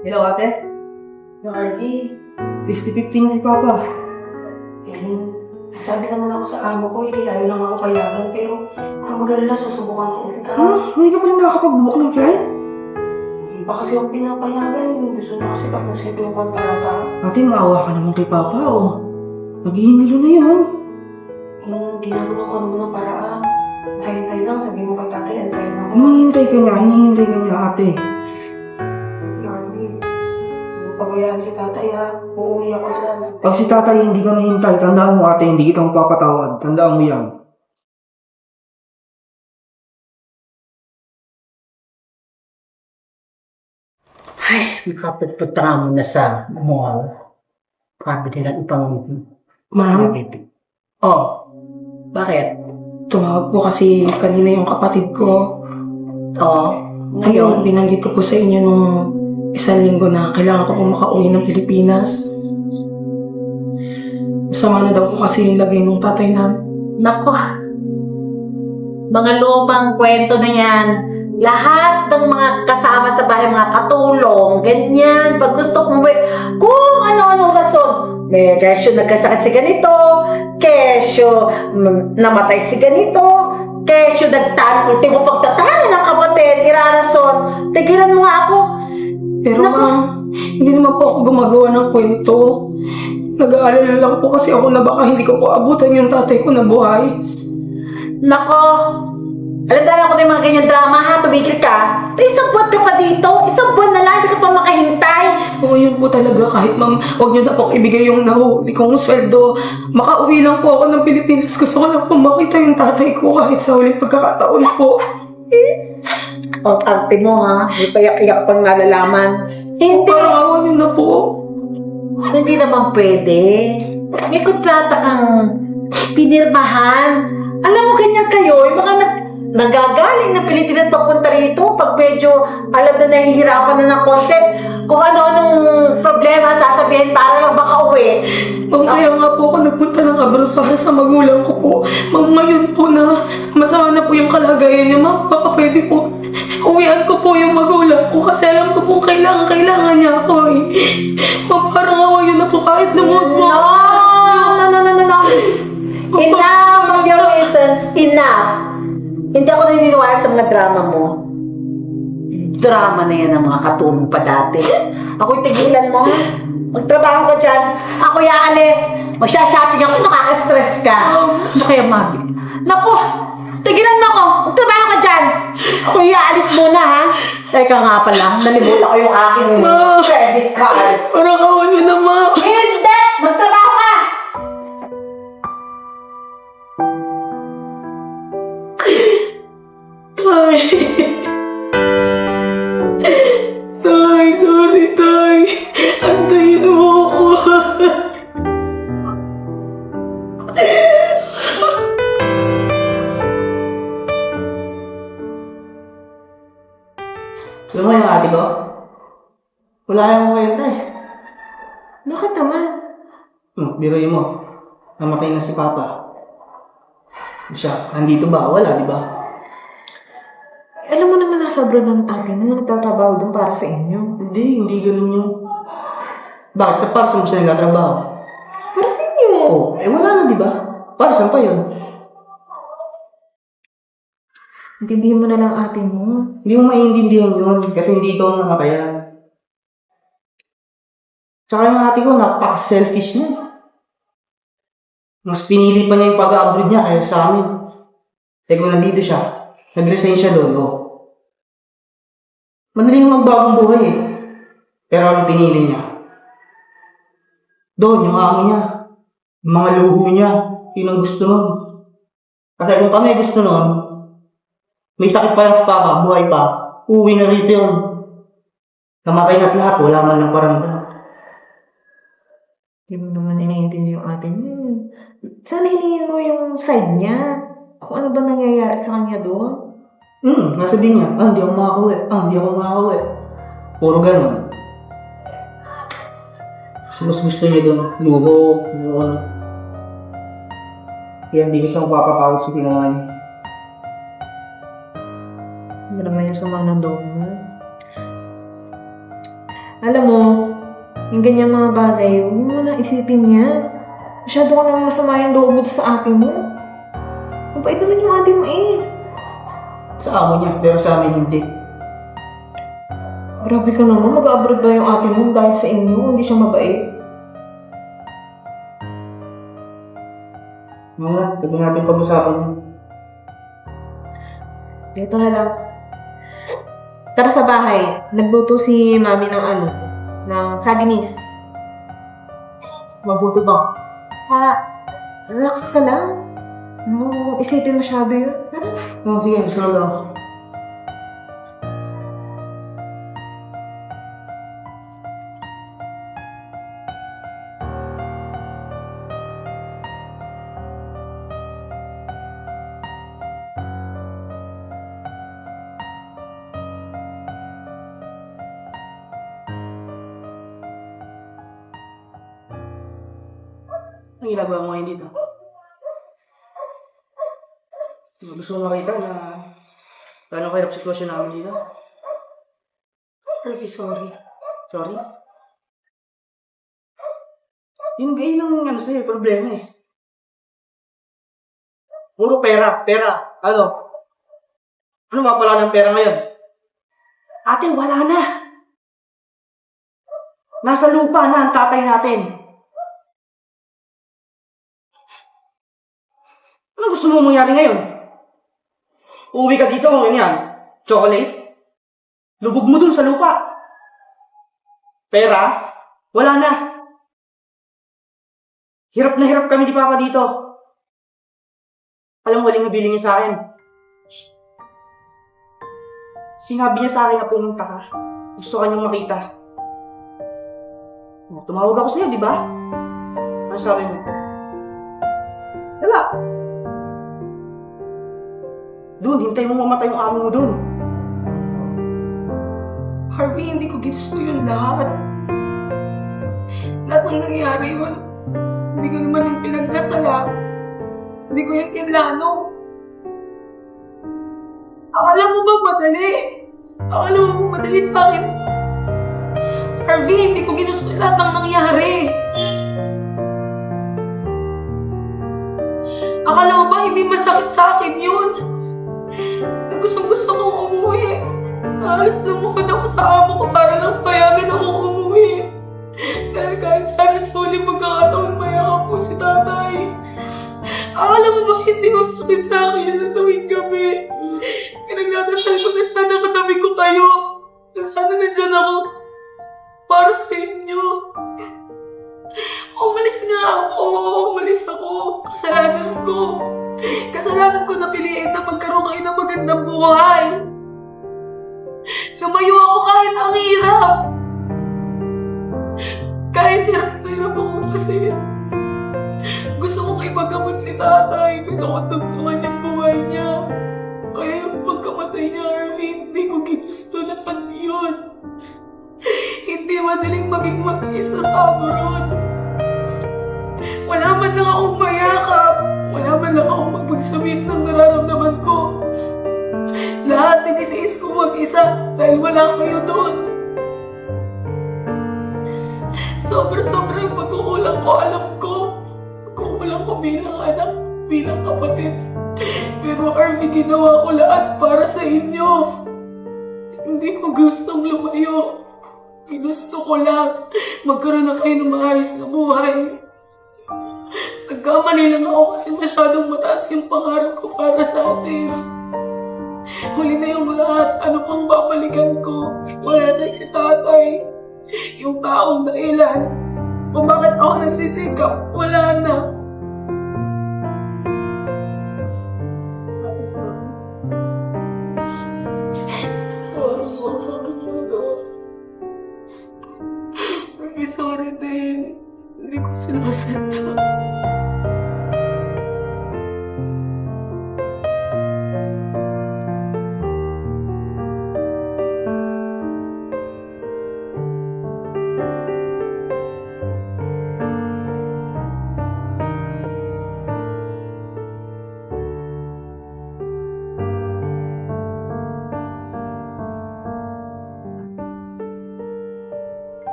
Hello, ate? Yung RV, 50-50 na si Papa. eh, sabi naman ako sa amo ko, eh, kaya lang ako kayagan, pero kung magalala, susubukan ko ulit ka. Ha? Hindi ka pa rin nakakapag-book ng flight? Iba kasi ako pinapayagan, eh. gusto na kasi tapusin ko yung kontrata. Ate, maawa ka naman kay Papa, oh. Naghihingilo na yun. Yung ginagawa ko naman ng paraan, tayo-tayo lang, sabihin mo kay tatay, antayin ako. Hinihintay ka niya, hinihintay ka niya, ate. Pabayaan si tatay ha, uuwi ako dyan. Pag si tatay hindi ka nahintay, tandaan mo ate, hindi kita mapapatawad. Tandaan mo yan. Ay, nakapagpunta mo na sa mall. Sabi nila ipang Ma'am, Oh, bakit? tumawag po kasi kanina yung kapatid ko. Oh, Ngayon, binanggit ko po sa inyo nung isang linggo na kailangan ko makauwi ng Pilipinas. Masama na daw po kasi yung lagay ng tatay na. Nako, mga lumang kwento na yan. Lahat ng mga kasama sa bahay, mga katulong, ganyan. Pag gusto kong may, kung ano-anong rason. May kesyo nagkasakit si ganito, kesyo mm, namatay si ganito, kesyo nagtaan, ultimo pagtatalo ng kapatid, irarason. Tigilan mo nga ako. Pero Naku. ma'am, hindi naman po ako gumagawa ng kwento. Nag-aalala lang po kasi ako na baka hindi ko po abutan yung tatay ko na buhay. Nako, alam na ako ng mga ganyan drama ha, tumigil ka. Pero isang buwan ka pa dito, isang buwan na lang, hindi ka pa makahintay. Oo, yun po talaga. Kahit ma'am, huwag niyo na po ibigay yung nahuli kong sweldo. Makauwi lang po ako ng Pilipinas. Gusto ko lang po makita yung tatay ko kahit sa huling pagkakataon po. Ang arte mo ha, may payak-iyak pang nalalaman. Hindi, Parang awa niyo na po. hindi naman pwede. May kontrata kang pinirmahan. Alam mo, ganyan kayo, yung mga nag nagagaling ng Pilipinas papunta rito, pag medyo alam na nahihirapan na ng konti, kung ano-anong problema sasabihin para lang baka uwi. Ma'am, kaya nga po ako nagpunta ng abroad para sa magulang ko po. Ma'am, ngayon po na masama na po yung kalagayan niya, ma'am, baka pwede po uwian ko po yung magulang ko kasi alam ko po kailangan, kailangan niya ako eh. Drama na yan ang mga katulong pa dati. Ako'y tigilan mo. Magtrabaho ka dyan. Ako aalis. Magsha-shopping ako. Nakaka-stress ka. Ano kaya, Mami? Naku! Tigilan mo ako. Magtrabaho ka dyan. Ako aalis muna, ha? Teka nga pala. Nalimutan ko yung aking Ma! credit card. Parang awa niyo na, ma'am. Hindi! Magtrabaho ka! Tay. Wala yung kwenta eh. Bakit naman? Hmm, biruin mo. Namatay na si Papa. Siya, nandito ba? Wala, di ba? Alam mo naman nasa abroad ng atin mo nagtatrabaho doon para sa inyo. Hindi, hindi ganun yun. Bakit? Sa para saan mo siya nagtatrabaho? Para sa inyo. Oo, eh wala na, di ba? Para saan pa yun? Intindihin mo na lang ate mo. Hindi mo maiintindihan yun kasi hindi ito ang namatayan. Tsaka yung ate ko, napaka-selfish niya. Mas pinili pa niya yung pag-abroad niya kaysa sa amin. Eh kung nandito siya, nag-resign siya doon, oh. Madali yung magbagong buhay eh. Pero ang pinili niya? Doon, yung amo niya. Yung mga luho niya. Yun ang gusto nun. Kasi kung kami gusto nun, may sakit pa lang si Papa, buhay pa. Uwi na rito yun. Namatay na't lahat, wala man lang paramdam. Hindi mo naman iniintindi yung ate niyo. Sana hiningin mo yung side niya. Kung ano ba nangyayari sa kanya doon. Hmm, nasabihin niya, ah, hindi ako makakauwi. Ah, hindi ako makakauwi. Puro ganun. Kasi mas gusto niya doon, luho, luho. Kaya hindi ko siya mapapakawat sa ginawa niya. Ano naman yung sama ng loob mo. Alam mo, yung ganyan mga bagay, huwag mo na isipin yan. Masyado ka naman masama yung loob mo sa ate mo. Mabait naman yung ate mo eh. Sa amo niya, pero sa amin hindi. Grabe ka naman, mag-abroad ba yung ate mo dahil sa inyo? Hindi siya mabait. Mga, pwede natin pag-usapan yun. Ito na lang. Tara sa bahay. Nagluto si mami ng ano, ng saginis. Mabuti ba? Ha, relax ka lang. No, isipin masyado yun. Oh, sige, sunod ako. Ang ginagawa mo ngayon dito? Gusto mo makita na Gano'ng kahirap sitwasyon namin dito? Harvey, sorry. Sorry? Yun, yun ang ano sa'yo, problema eh. Puro pera, pera. Ano? Ano mapala ng pera ngayon? Ate, wala na. Nasa lupa na ang tatay natin. Ano gusto mo mangyari ngayon? Uuwi ka dito, ano yan? Chocolate? Lubog mo dun sa lupa. Pera? Wala na. Hirap na hirap kami ni Papa dito. Alam mo, waling nabili niya sa akin. Sinabi niya sa akin na pumunta ka. Gusto ka niyang makita. Oh, tumawag ako sa'yo, di ba? Ano sabi mo? Wala. Doon, hintay mo mamatay yung amo mo doon. Harvey, hindi ko gusto yung lahat. Lahat ng nangyari yun, hindi ko naman yung pinagdasala. Hindi ko yung kinlano. Akala mo ba madali? Akala mo ba madali sa akin? Harvey, hindi ko ginusto lahat ng nangyari. Akala mo ba hindi masakit sa akin yun? Gusto gusto kong umuwi. Halos lumukod ako sa amo ko para lang payagan ako umuwi. Dahil kahit sana sa huli magkakataon mayakap po si tatay. Akala mo ba hindi masakit sa akin na tuwing gabi? Pinagdadasal ko na sana katabi ko kayo. Na sana nandyan ako para sa inyo. Umalis nga ako. Umalis ako. Kasalanan ko. Kasalanan ko na piliin na magkaroon kayo ng magandang buhay. Lumayo ako kahit ang hirap. Kahit hirap na hirap ako kasi gusto kong ipagamot si tatay. Gusto ko tugtungan yung buhay niya. Kaya yung pagkamatay niya, Arvin, hindi ko ginusto lahat yun. Hindi madaling maging mag-isa sa abroad. Wala man lang akong mayakap. Man lang akong magpagsabihin ng nararamdaman ko. Lahat tinitiis ko mag-isa dahil wala kayo doon. Sobra-sobra yung pagkukulang ko, alam ko. Pagkukulang ko bilang anak, bilang kapatid. Pero Arvin, ginawa ko lahat para sa inyo. Hindi ko gustong lumayo. Ginusto ko lang magkaroon na kayo ng maayos na buhay. Nagkamali lang ako kasi masyadong mataas yung pangarap ko para sa atin. Huli na yung lahat. Ano pang babalikan ko? Wala na si tatay. Yung taong dahilan. Kung bakit ako nagsisikap, wala na.